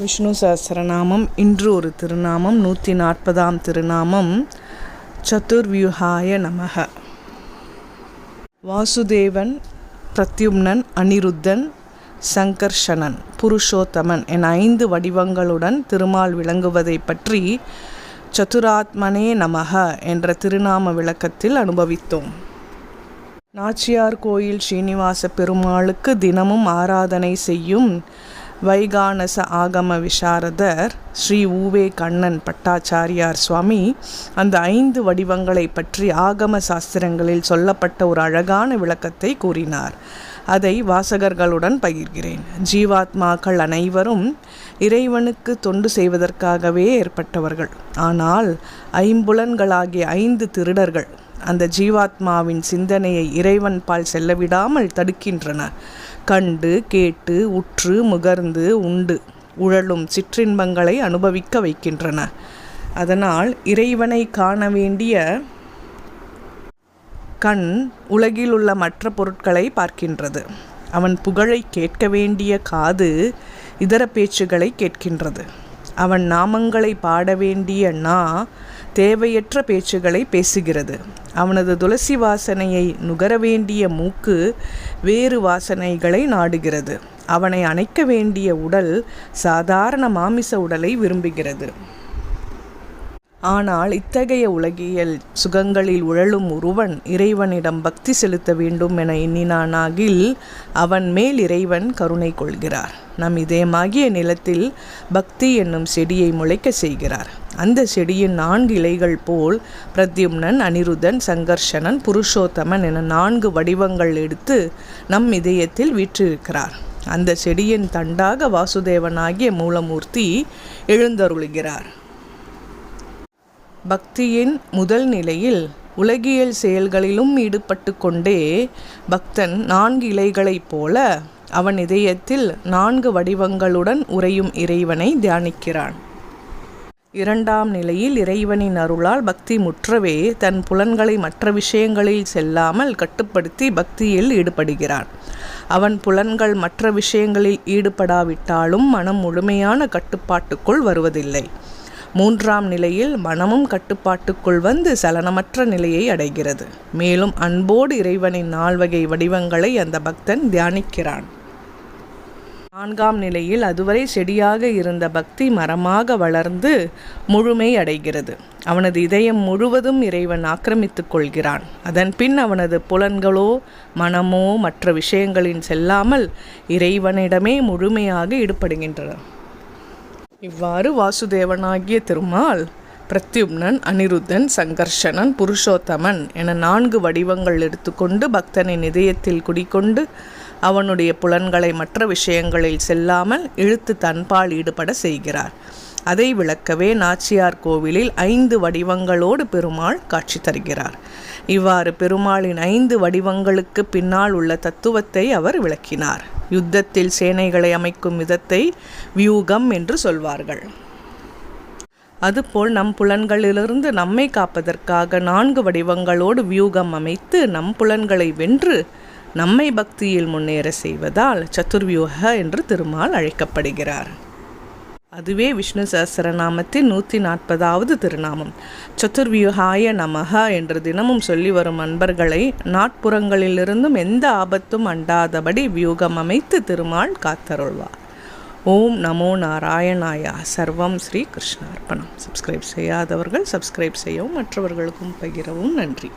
விஷ்ணு சஹசிரநாமம். இன்று ஒரு திருநாமம் நூற்றி நாற்பதாம் திருநாமம். சதுர்வியூஹாய நமக. வாசுதேவன் பிரத்யும்னன் அனிருத்தன் சங்கர்ஷணன் புருஷோத்தமன் என ஐந்து வடிவங்களுடன் திருமால் விளங்குவதை பற்றி சதுராத்மனே நமக என்ற திருநாம விளக்கத்தில் அனுபவித்தோம். நாச்சியார் கோயில் ஸ்ரீனிவாச பெருமாளுக்கு தினமும் ஆராதனை செய்யும் வைகானச ஆகம விசாரதர் ஸ்ரீ ஊவே கண்ணன் பட்டாச்சாரியார் சுவாமி அந்த ஐந்து வடிவங்களை பற்றி ஆகம சாஸ்திரங்களில் சொல்லப்பட்ட ஒரு அழகான விளக்கத்தை கூறினார். அதை வாசகர்களுடன் பகிர்கிறேன். ஜீவாத்மாக்கள் அனைவரும் இறைவனுக்கு தொண்டு செய்வதற்காகவே ஏற்பட்டவர்கள். ஆனால் ஐம்புலன்களாகிய ஐந்து திருடர்கள் அந்த ஜீவாத்மாவின் சிந்தனையை இறைவன் பால் செல்லவிடாமல் தடுக்கின்றன கண்டு கேட்டு உற்று முகர்ந்து உண்டு உழலும் சிற்றின்பங்களை அனுபவிக்க வைக்கின்றன அதனால் இறைவனை காண வேண்டிய கண் உலகில் உள்ள மற்ற பொருட்களை பார்க்கின்றது. அவன் புகழை கேட்க வேண்டிய காது இதர பேச்சுகளை கேட்கின்றது. அவன் நாமங்களை பாட வேண்டிய நா தேவையற்ற பேச்சுகளை பேசுகிறது. அவனது துளசி வாசனையை நுகர வேண்டிய மூக்கு வேறு வாசனைகளை நாடுகிறது. அவனை அணைக்க வேண்டிய உடல் சாதாரண மாமிச உடலை விரும்புகிறது. ஆனால் இத்தகைய உலகியல் சுகங்களில் உழலும் ஒருவன் இறைவனிடம் பக்தி செலுத்த வேண்டும் என எண்ணினானாகில் அவன் மேல் இறைவன் கருணை கொள்கிறார். நம் இதயமாகிய நிலத்தில் பக்தி என்னும் செடியை முளைக்க செய்கிறார். அந்த செடியின் நான்கு இலைகள் போல் பிரத்யும்னன் அனிருதன் சங்கர்ஷனன் புருஷோத்தமன் என நான்கு வடிவங்கள் எடுத்து நம் இதயத்தில் வீற்றிருக்கிறார். அந்த செடியின் தண்டாக வாசுதேவனாகிய மூலமூர்த்தி எழுந்தருளுகிறார். பக்தியின் முதல் நிலையில் உலகியல் செயல்களிலும் ஈடுபட்டு கொண்டே பக்தன் நான்கு இலைகளைப் போல அவன் இதயத்தில் நான்கு வடிவங்களுடன் உறையும் இறைவனை தியானிக்கிறான். இரண்டாம் நிலையில் இறைவனின் அருளால் பக்தி முற்றவே தன் புலன்களை மற்ற விஷயங்களில் செல்லாமல் கட்டுப்படுத்தி பக்தியில் ஈடுபடுகிறான். அவன் புலன்கள் மற்ற விஷயங்களில் ஈடுபடாவிட்டாலும் மனம் முழுமையான கட்டுப்பாட்டுக்குள் வருவதில்லை. மூன்றாம் நிலையில் மனமும் கட்டுப்பாட்டுக்குள் வந்து சலனமற்ற நிலையை அடைகிறது. மேலும் அன்போடு இறைவனின் நால்வகை வடிவங்களை அந்த பக்தன் தியானிக்கிறான். நான்காம் நிலையில் அதுவரை செடியாக இருந்த பக்தி மரமாக வளர்ந்து முழுமை அடைகிறது அவனது இதயம் முழுவதும் இறைவன் ஆக்கிரமித்துக் கொள்கிறான். அதன் பின் அவனது புலன்களோ மனமோ மற்ற விஷயங்களின் செல்லாமல் இறைவனிடமே முழுமையாக ஈடுபடுகின்றன. இவ்வாறு வாசுதேவனாகிய திருமால் பிரத்யும்னன் அனிருத்தன் சங்கர்ஷனன் புருஷோத்தமன் என நான்கு வடிவங்கள் எடுத்துக்கொண்டு பக்தனின் இதயத்தில் குடிக்கொண்டு அவனுடைய புலன்களை மற்ற விஷயங்களில் செல்லாமல் இழுத்து தன்பால் ஈடுபட செய்கிறார். அதை விளக்கவே நாச்சியார் கோவிலில் ஐந்து வடிவங்களோடு பெருமாள் காட்சி தருகிறார். இவ்வாறு பெருமாளின் ஐந்து வடிவங்களுக்கு பின்னால் உள்ள தத்துவத்தை அவர் விளக்கினார். யுத்தத்தில் சேனைகளை அமைக்கும் விதத்தை வியூகம் என்று சொல்வார்கள். அதுபோல் நம் புலன்களிலிருந்து நம்மை காப்பதற்காக நான்கு வடிவங்களோடு வியூகம் அமைத்து நம் புலன்களை வென்று நம்மை பக்தியில் முன்னேற செய்வதால் சதுர்வியூக என்று திருமால் அழைக்கப்படுகிறார். அதுவே விஷ்ணு சஹசிரநாமத்தின் நூற்றி நாற்பதாவது திருநாமம். சதுர்வியூகாய நமக என்று தினமும் சொல்லி வரும் அன்பர்களை நாட்புறங்களிலிருந்தும் எந்த ஆபத்தும் அண்டாதபடி வியூகம் அமைத்து திருமால் காத்தருள்வார். ஓம் நமோ நாராயணாயா சர்வம் ஸ்ரீ கிருஷ்ணார்ப்பணம் சப்ஸ்கிரைப் செய்யாதவர்கள் சப்ஸ்கிரைப் செய்யவும் மற்றவர்களுக்கும் பகிரவும் நன்றி.